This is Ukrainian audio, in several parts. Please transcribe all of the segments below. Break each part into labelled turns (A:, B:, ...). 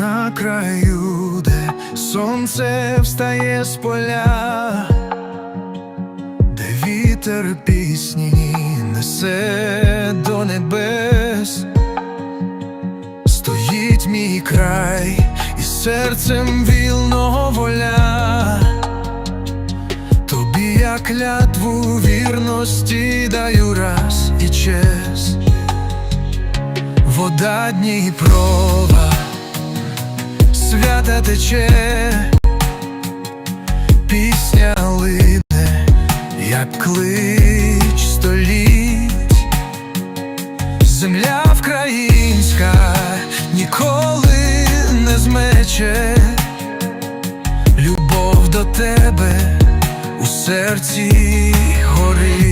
A: на краю, де сонце встає з поля, де вітер пісні несе до небес, стоїть мій край, і серцем вільного воля. Тобі я клятву вірності даю раз і честь. Вода Дніпрова, свята тече, пісня лине, як клич століть, земля українська ніколи не змече, любов до тебе у серці горить.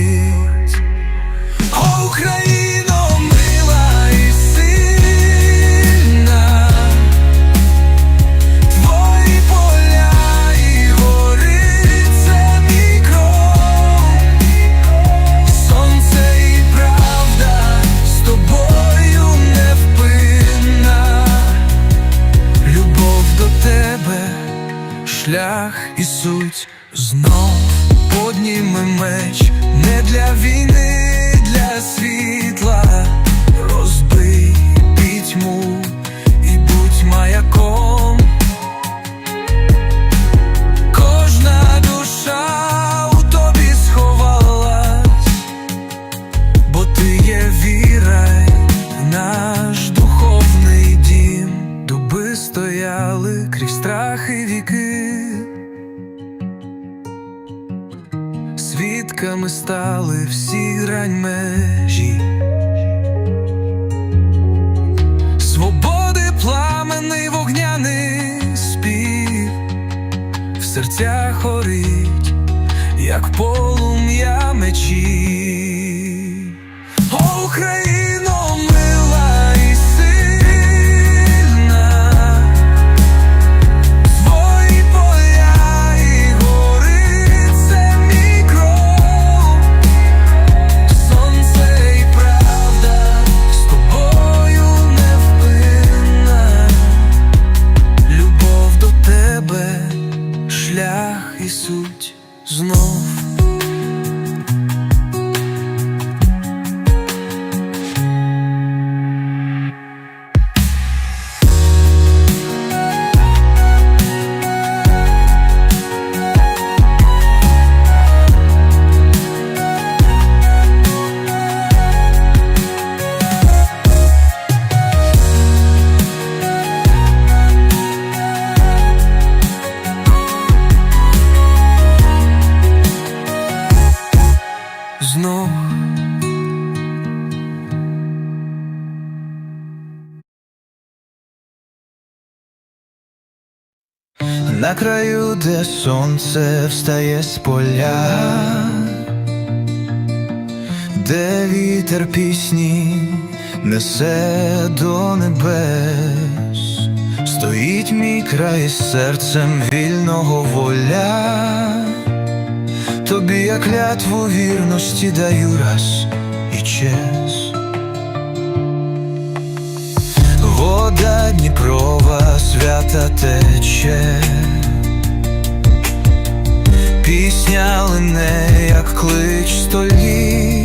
A: Шлях і суть. Знов подніми меч не для війни, Свідками стали всі грань межі. Свободи пламенний вогняний спів. В серцях горить, як полум'я мечі Знов На краю, де сонце встає з поля, де вітер пісні несе до небес, стоїть мій край з серцем вільного воля. Тобі я клятву вірності даю раз і честь. Вода Дніпрова свята тече, пісня лине, як клич століть.